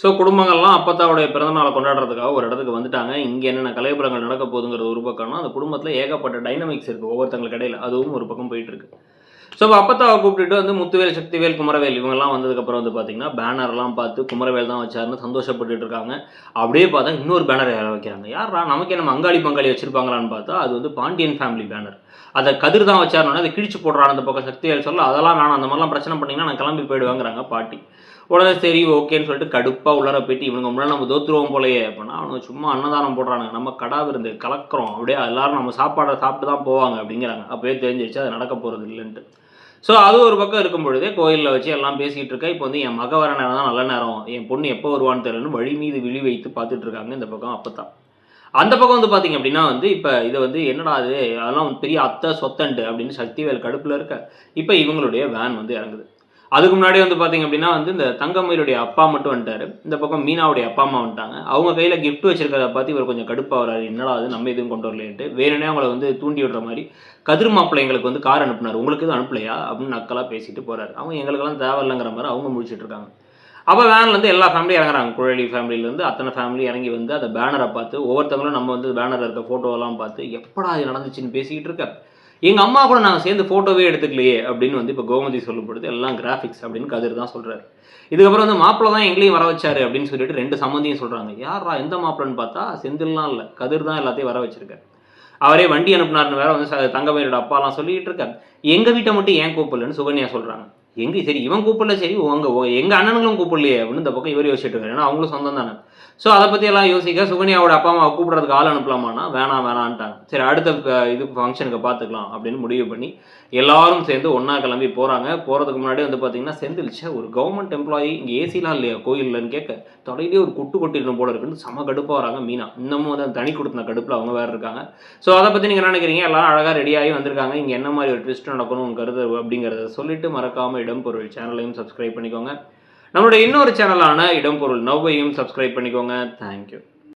So குடும்பங்கள்லாம் அப்பத்தாவுடைய பிறந்தநாளை கொண்டாடுறதுக்காக ஒரு இடத்துக்கு வந்துட்டாங்க. இங்கே என்னென்ன கலைபுரங்கள் நடக்க போகுதுங்கிறது ஒரு பக்கம்னா அந்த குடும்பத்தில் ஏகப்பட்ட டைனமிக்ஸ் இருக்குது ஒவ்வொருத்தங்களுக்கு இடையில. அதுவும் ஒரு பக்கம் போயிட்டுருக்கு ஸோ இப்போ அப்பத்தாவை கூப்பிட்டுட்டு வந்து முத்துவேல் சக்திவேல் குமரவேல் இவங்கெல்லாம் வந்ததுக்கப்புறம் வந்து பார்த்தீங்கன்னா பேனர்லாம் பார்த்து குமரவேல் தான் வச்சாருன்னு சந்தோஷப்பட்டுட்டு இருக்காங்க. அப்படியே பார்த்தா இன்னொரு பேனர் யாரை வைக்கிறாங்க. யாரா நமக்கு நம்ம அங்காளி பங்காளி வச்சிருப்பாங்களான்னு பார்த்தா அது வந்து பாண்டியன் ஃபேமிலி பேனர் அதை கதிர் தான் வச்சாருன்னு அதை கிழிச்சு போடுறான் அந்த பக்கம் சக்திவேல் சொல்ல அதெல்லாம் வேணாம். அந்த மாதிரிலாம் பிரச்சனை பண்ணிங்கன்னா நான் கிளம்பி போயிடுவாங்கிறாங்க பாட்டி. உடனே சரி ஓகேன்னு சொல்லிட்டு கடுப்பாக உள்ளார போயிட்டு இவனுங்க முன்னாடி நம்ம தோத்துருவோம் போலயே அப்படின்னா அவனுங்க சும்மா அன்னதானம் போடுறானுங்க. நம்ம கடா விருந்து கலக்கிறோம். அப்படியே எல்லாரும் நம்ம சாப்பாடை சாப்பிட்டு தான் போவாங்க அப்படிங்கிறாங்க. அப்போயே தெரிஞ்சிருச்சு அது நடக்க போகிறது இல்லைன்ட்டு. ஸோ அது ஒரு பக்கம் இருக்கும் பொழுதே கோயிலில் வச்சு எல்லாம் பேசிகிட்டு இருக்கேன் இப்போ வந்து என் மக வர நேரம் தான் நல்ல நேரம். என் பொண்ணு எப்போ வருவான்னு தெரியலன்னு வழி மீது விழி வைத்து பார்த்துட்டு இருக்காங்க இந்த பக்கம் அப்போ தான் அந்த பக்கம் வந்து பார்த்தீங்க அப்படின்னா வந்து இப்போ இதை வந்து என்னடா அது அதெல்லாம் பெரிய அத்தை சொத்தண்டு அப்படின்னு சக்திவேல் கடுப்பில் இருக்க இப்போ இவங்களுடைய வேன் வந்து இறங்குது. அதுக்கு முன்னாடி வந்து பார்த்தீங்க அப்படின்னா வந்து இந்த தங்கமயிலுடைய அப்பா மட்டும் வந்துட்டாரு. இந்த பக்கம் மீனாவுடைய அப்பா அம்மா வந்துட்டாங்க. அவங்க கையில் கிஃப்ட் வச்சிருக்கிறத பார்த்து இவர் கொஞ்சம் கடுப்பாக வராரு என்னடா அது? நம்ம எதுவும் கொண்டு வரலன்ட்டு வேணுனே அவங்கள வந்து தூண்டி விடுற மாதிரி கதிர் மாப்பிள்ளை எங்களுக்கு வந்து கார் அனுப்புனார். உங்களுக்கு எதுவும் அனுப்பலையா? அப்படின்னு நக்கலாக பேசிட்டு போகிறாரு அவங்க எங்களுக்கெல்லாம் தேவையில்லைங்கிற மாதிரி அவங்க முடிச்சிட்டு இருக்காங்க. அப்போ வேன்லேருந்து எல்லா ஃபேமிலியும் இறங்குறாங்க. குழலி ஃபேமிலியிலேருந்து அத்தனை ஃபேமிலி இறங்கி வந்து அந்த பேனரை பார்த்து ஒவ்வொருத்தவங்களும் நம்ம வந்து பேனரில் இருக்க ஃபோட்டோவெல்லாம் பார்த்து எப்படா இது நடந்துச்சுன்னு பேசிக்கிட்டு இருக்க? எங்கள் அம்மா கூட நாங்கள் சேர்ந்து ஃபோட்டோவே எடுத்துக்கலையே அப்படின்னு வந்து இப்போ கோமதி சொல்லப்படுது எல்லாம் கிராஃபிக்ஸ் அப்படின்னு கதிர் தான் சொல்கிறாரு இதுக்கப்புறம் வந்து மாப்பிள்ளை தான் எங்களையும் வர வச்சாரு அப்படின்னு சொல்லிட்டு ரெண்டு சம்மந்தியும் சொல்கிறாங்க யாரா எந்த மாப்பிள்ளைன்னு பார்த்தா செந்தில்லாம் இல்லை கதிர் தான் எல்லாத்தையும் வர வச்சிருக்காரு. அவரே வண்டி அனுப்புனார்னு வேற வந்து ச- தங்கமயிலோட அப்பாலாம் சொல்லிட்டு இருக்காரு. எங்கள் வீட்டை மட்டும் ஏன் கூப்பிடலன்னு சுகன்யா சொல்கிறாங்க எங்கே சரி இவன் கூப்பிடல சரி உங்க உங்க- எங்க அண்ணனுங்களும் கூப்பிடலையே அப்படின்னு இந்த பக்கம் இவர் யோசிச்சுட்டு இருக்காரு. ஏன்னா அவங்களும் சொந்தம் தானே. ஸோ அதை பற்றி எல்லாம் யோசிக்க சுகன்யாவோட அப்பா அம்மா கூப்பிட்றதுக்கு ஆள் அனுப்பலாமான்னா வேணாம் வேணான்ட்டாங்க சரி அடுத்த இது ஃபங்க்ஷனுக்கு பார்த்துக்கலாம் அப்படின்னு முடிவு பண்ணி எல்லாரும் சேர்ந்து ஒன்றா கிளம்பி போகிறாங்க போகிறதுக்கு முன்னாடி வந்து பார்த்தீங்கன்னா செந்தில் ஒரு கவர்மெண்ட் எம்ப்ளாயி இங்கே ஏசிலாம் இல்லையா கோயில்லன்னு கேட்க தொலைலேயே ஒரு குட்டு கொட்டிடணும் போல இருக்குன்னு செம கடுப்பாக வராங்க மீனா. இன்னமும் வந்து தனி கொடுத்த கடுப்பில் அவங்க வேறு இருக்காங்க. ஸோ அதை பற்றி நீங்கள் என்ன நினைக்கிறீங்க? எல்லாரும் அழகாக ரெடியாகி வந்திருக்காங்க. இங்கே என்ன மாதிரி ஒரு ட்விஸ்ட் நடக்கணும் கருது அப்படிங்கிறத சொல்லிட்டு மறக்காமல் இடம் பொருள் சேனலையும் சப்ஸ்கிரைப் பண்ணிக்கோங்க. நம்மளுடைய இன்னொரு சேனலான இடம் பொருள் நவ்வையும் சப்ஸ்கிரைப் பண்ணிக்கோங்க தேங்க்யூ